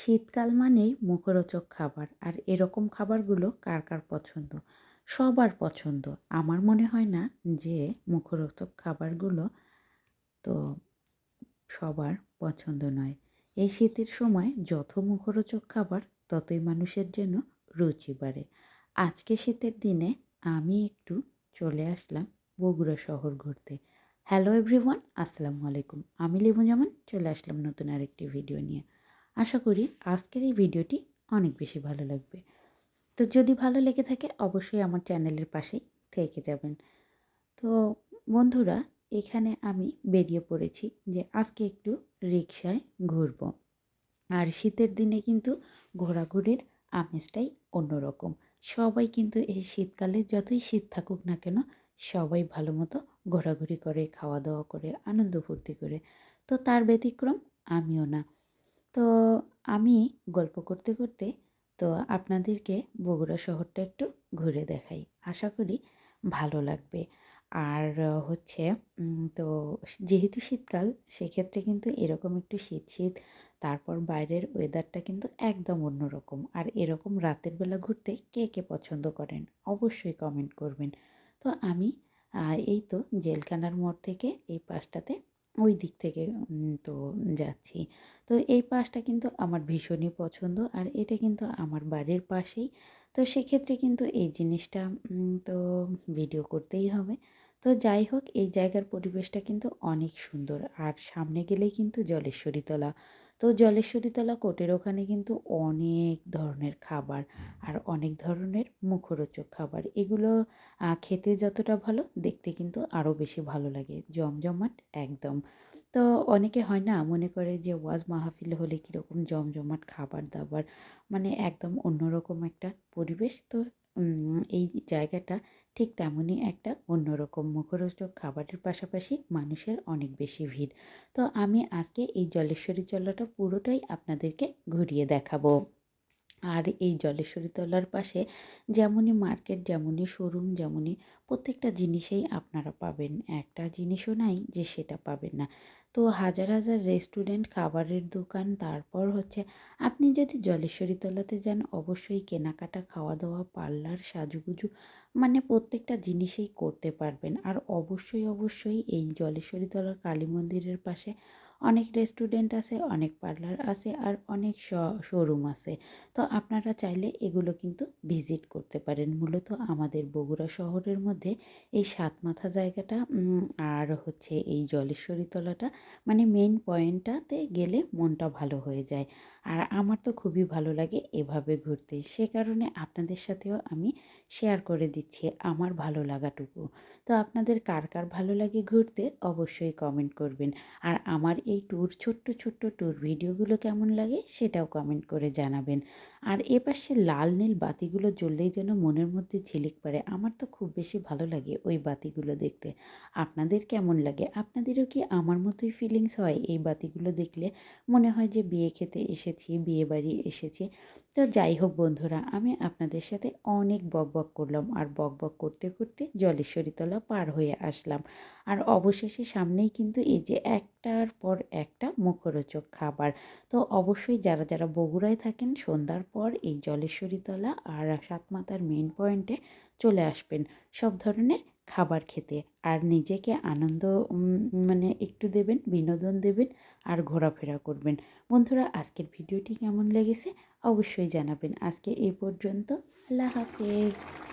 শীতকাল মানেই মুখরোচক খাবার। আর এরকম খাবারগুলো কার কার পছন্দ? সবার পছন্দ। আমার মনে হয় না যে মুখরোচক খাবারগুলো তো সবার পছন্দ নয়। এই শীতের সময় যত মুখরোচক খাবার, ততই মানুষের জন্য রুচি বাড়ে। আজকে শীতের দিনে আমি একটু চলে আসলাম বগুড়া শহর ঘুরতে। হ্যালো এভরিওয়ান আসসালামু আলাইকুম। আমি লেবু জামান, চলে আসলাম নতুন আরেকটি ভিডিও নিয়ে। আশা করি আজকের এই ভিডিওটি অনেক বেশি ভালো লাগবে। তো যদি ভালো লেগে থাকে, অবশ্যই আমার চ্যানেলের পাশেই থেকে যাবেন। তো বন্ধুরা, এখানে আমি বেরিয়ে পড়েছি যে আজকে একটু রিক্সায় ঘুরবো। আর শীতের দিনে কিন্তু ঘোরাঘুরির আমেজটাই অন্যরকম। সবাই কিন্তু এই শীতকালে যতই শীত থাকুক না কেন, সবাই ভালো মতো ঘোরাঘুরি করে, খাওয়া দাওয়া করে, আনন্দ ফুর্তি করে। তো তার ব্যতিক্রম আমিও না। তো আমি গল্প করতে করতে তো আপনাদেরকে বগুড়া শহরটা একটু ঘুরে দেখাই। আশা করি ভালো লাগবে। আর হচ্ছে তো যেহেতু শীতকাল, সেক্ষেত্রে কিন্তু এরকম একটু শীত শীত, তারপর বাইরের ওয়েদারটা কিন্তু একদম অন্যরকম। আর এরকম রাতের বেলা ঘুরতে কে কে পছন্দ করেন? অবশ্যই কমেন্ট করবেন। তো আমি এই তো জেলখানার মোড় থেকে এই পাশটাতে ওই দিক থেকে তো যাচ্ছি। তো এই পাশটা কিন্তু আমার ভীষণই পছন্দ আর এটা কিন্তু আমার বাড়ির পাশেই। তো সেক্ষেত্রে কিন্তু এই জিনিসটা তো ভিডিও করতেই হবে। তো যাই হোক, এই জায়গার পরিবেশটা কিন্তু অনেক সুন্দর। আর সামনে গেলেই কিন্তু জলেশ্বরী তলা। তো জলেশ্বরী তলা কোটের ওখানে কিন্তু অনেক ধরনের খাবার আর অনেক ধরনের মুখরোচক খাবার। এগুলো খেতে যতটা ভালো, দেখতে কিন্তু আরও বেশি ভালো লাগে। জমজমাট একদম। তো অনেকে হয় না, মনে করে যে ওয়াজ মাহফিল হলে কীরকম জমজমাট খাবার দাবার। মানে একদম অন্যরকম একটা পরিবেশ। তো এই জায়গাটা ঠিক তেমনই একটা অন্যরকম মুখরোচক খাবারের পাশাপাশি মানুষের অনেক বেশি ভিড়। তো আমি আজকে এই জলেশ্বরী চলাটা পুরোটাই আপনাদেরকে ঘুরিয়ে দেখাবো। আর এই জলেশ্বরী তলার পাশে যেমনই মার্কেট, যেমনই শোরুম, যেমনই প্রত্যেকটা জিনিসেই আপনারা পাবেন। একটা জিনিসও নাই যে সেটা পাবেন না। তো হাজার হাজার রেস্টুরেন্ট, খাবারের দোকান, তারপর হচ্ছে আপনি যদি জলেশ্বরী তলাতে যান, অবশ্যই কেনাকাটা খাওয়া দাওয়া পার্লার, সাজুগুজু মানে প্রত্যেকটা জিনিসেই করতে পারবেন। আর অবশ্যই অবশ্যই এই জলেশ্বরী তলার কালী মন্দিরের পাশে অনেক রেস্টুরেন্ট আছে, অনেক পার্লার আছে আর অনেক শোরুম আছে। তো আপনারা চাইলে এগুলো কিন্তু ভিজিট করতে পারেন। মূলত আমাদের বগুড়া শহরের মধ্যে এই সাত মাথা জায়গাটা আর হচ্ছে এই জলেশ্বরী তলাটা মানে মেন পয়েন্টটাতে গেলে মনটা ভালো হয়ে যায়। আর আমার তো খুবই ভালো লাগে এভাবে ঘুরতে। সে কারণে আপনাদের সাথেও আমি শেয়ার করে দিচ্ছি আমার ভালো লাগাটুকু। তো আপনাদের কার কার ভালো লাগে ঘুরতে অবশ্যই কমেন্ট করবেন। আর আমার এই ট্যুর ছোট্ট ছোট্ট ট্যুর ভিডিওগুলো কেমন লাগে সেটাও কমেন্ট করে জানাবেন। আর এ পাশে লাল নীল বাতিগুলো জ্বললেই যেন মনের মধ্যে ঝিলিক পড়ে। আমার তো খুব বেশি ভালো লাগে ওই বাতিগুলো দেখতে। আপনাদের কেমন লাগে? আপনাদেরও কি আমার মতোই ফিলিংস হয় এই বাতিগুলো দেখলে? মনে হয় যে বিয়ে খেতে এসেছি, বিয়ে বাড়ি এসেছি। তো যাই হোক বন্ধুরা, আমি আপনাদের সাথে অনেক বক বক করলাম আর বক বক করতে করতে জলেশ্বরীতলা পার হয়ে আসলাম। আর অবশেষে সামনেই কিন্তু এই যে একটার পর একটা মুখরোচক খাবার। তো অবশ্যই যারা যারা বগুড়ায় থাকেন, সন্ধ্যার পর এই জলেশ্বরীতলা আর সাতমাতার মেন পয়েন্টে চলে আসবেন। সব ধরনের খাবার খেতে। আর নিজেকে আনন্দ মানে একটু দেবেন, বিনোদন দেবেন আর ঘোরাফেরা করবেন। বন্ধুরা, আজকের ভিডিওটি কেমন লেগেছে অবশ্যই জানাবেন। আজকে এই পর্যন্ত। আল্লাহ হাফেজ।